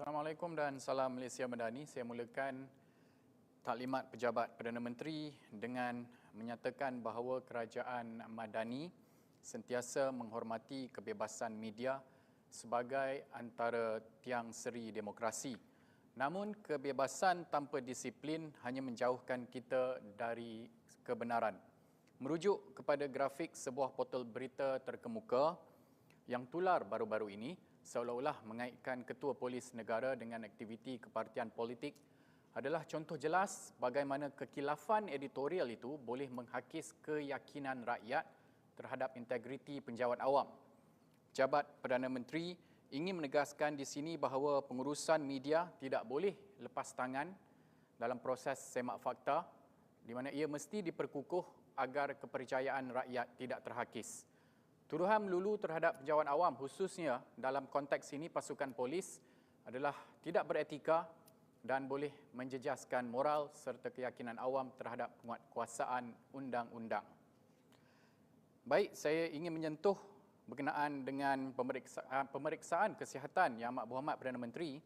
Assalamualaikum dan salam Malaysia Madani. Saya mulakan taklimat pejabat Perdana Menteri dengan menyatakan bahawa kerajaan Madani sentiasa menghormati kebebasan media sebagai antara tiang seri demokrasi. Namun kebebasan tanpa disiplin hanya menjauhkan kita dari kebenaran. Merujuk kepada grafik sebuah portal berita terkemuka yang tular baru-baru ini, seolah-olah mengaitkan ketua polis negara dengan aktiviti kepartian politik adalah contoh jelas bagaimana kekilafan editorial itu boleh menghakis keyakinan rakyat terhadap integriti penjawat awam. Jabat Perdana Menteri ingin menegaskan di sini bahawa pengurusan media tidak boleh lepas tangan dalam proses semak fakta di mana ia mesti diperkukuh agar kepercayaan rakyat tidak terhakis. Tuduhan melulu terhadap penjawat awam khususnya dalam konteks ini pasukan polis adalah tidak beretika dan boleh menjejaskan moral serta keyakinan awam terhadap penguatkuasaan undang-undang. Baik, saya ingin menyentuh berkenaan dengan pemeriksaan, pemeriksaan kesihatan Yang Amat Berhormat Perdana Menteri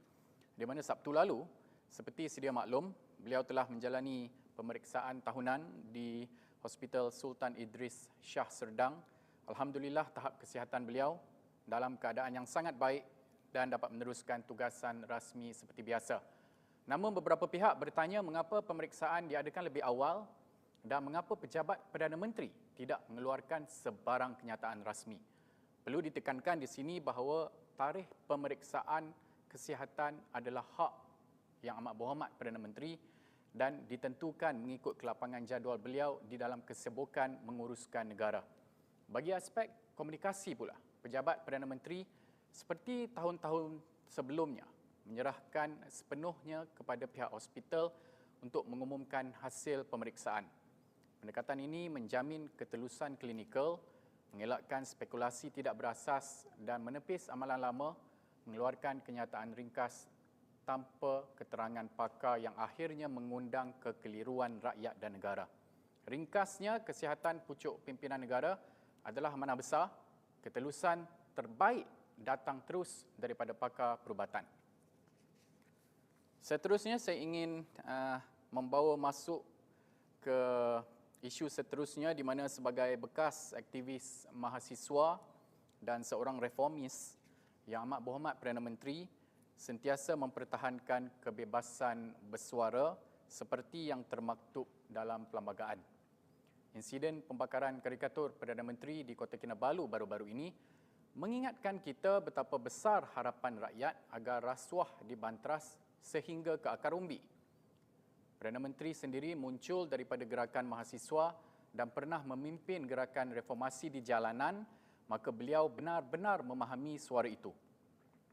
di mana Sabtu lalu, seperti sedia maklum, beliau telah menjalani pemeriksaan tahunan di Hospital Sultan Idris Shah Serdang. Alhamdulillah tahap kesihatan beliau dalam keadaan yang sangat baik dan dapat meneruskan tugasan rasmi seperti biasa. Namun beberapa pihak bertanya mengapa pemeriksaan diadakan lebih awal dan mengapa pejabat Perdana Menteri tidak mengeluarkan sebarang kenyataan rasmi. Perlu ditekankan di sini bahawa tarikh pemeriksaan kesihatan adalah hak yang amat berhormat Perdana Menteri dan ditentukan mengikut kelapangan jadual beliau di dalam kesibukan menguruskan negara. Bagi aspek komunikasi pula, pejabat Perdana Menteri seperti tahun-tahun sebelumnya menyerahkan sepenuhnya kepada pihak hospital untuk mengumumkan hasil pemeriksaan. Pendekatan ini menjamin ketelusan klinikal, mengelakkan spekulasi tidak berasas dan menepis amalan lama mengeluarkan kenyataan ringkas tanpa keterangan pakar yang akhirnya mengundang kekeliruan rakyat dan negara. Ringkasnya, kesihatan pucuk pimpinan negara adalah amanah besar, ketelusan terbaik datang terus daripada pakar perubatan. Seterusnya saya ingin uh, membawa masuk ke isu seterusnya di mana sebagai bekas aktivis mahasiswa dan seorang reformis yang amat berhormat Perdana Menteri sentiasa mempertahankan kebebasan bersuara seperti yang termaktub dalam perlembagaan. Insiden pembakaran karikatur Perdana Menteri di Kota Kinabalu baru-baru ini mengingatkan kita betapa besar harapan rakyat agar rasuah dibantras sehingga ke akar umbi. Perdana Menteri sendiri muncul daripada gerakan mahasiswa dan pernah memimpin gerakan reformasi di jalanan, maka beliau benar-benar memahami suara itu.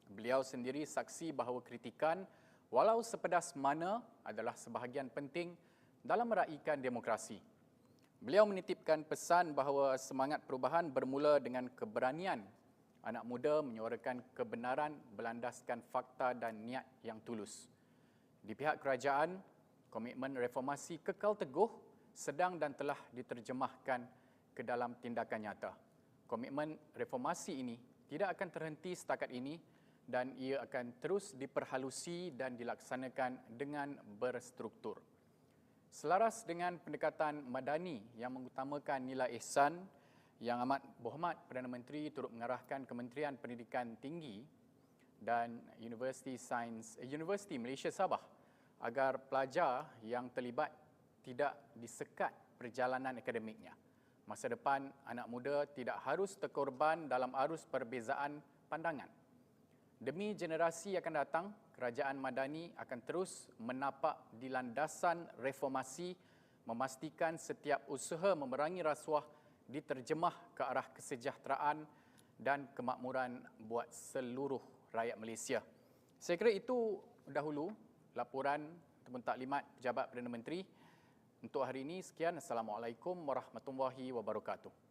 Beliau sendiri saksi bahawa kritikan walau sepedas mana adalah sebahagian penting dalam meraihkan demokrasi. Beliau menitipkan pesan bahawa semangat perubahan bermula dengan keberanian anak muda menyuarakan kebenaran berlandaskan fakta dan niat yang tulus. Di pihak kerajaan, komitmen reformasi kekal teguh sedang dan telah diterjemahkan ke dalam tindakan nyata. Komitmen reformasi ini tidak akan terhenti setakat ini dan ia akan terus diperhalusi dan dilaksanakan dengan berstruktur. Selaras dengan pendekatan madani yang mengutamakan nilai ihsan, yang amat berhormat Perdana Menteri turut mengarahkan Kementerian Pendidikan Tinggi dan University Sains eh, University Malaysia Sabah agar pelajar yang terlibat tidak disekat perjalanan akademiknya. Masa depan anak muda tidak harus terkorban dalam arus perbezaan pandangan. Demi generasi yang akan datang, Kerajaan Madani akan terus menapak di landasan reformasi memastikan setiap usaha memerangi rasuah diterjemah ke arah kesejahteraan dan kemakmuran buat seluruh rakyat Malaysia. Saya kira itu dahulu laporan ataupun taklimat pejabat Perdana Menteri. Untuk hari ini sekian. Assalamualaikum warahmatullahi wabarakatuh.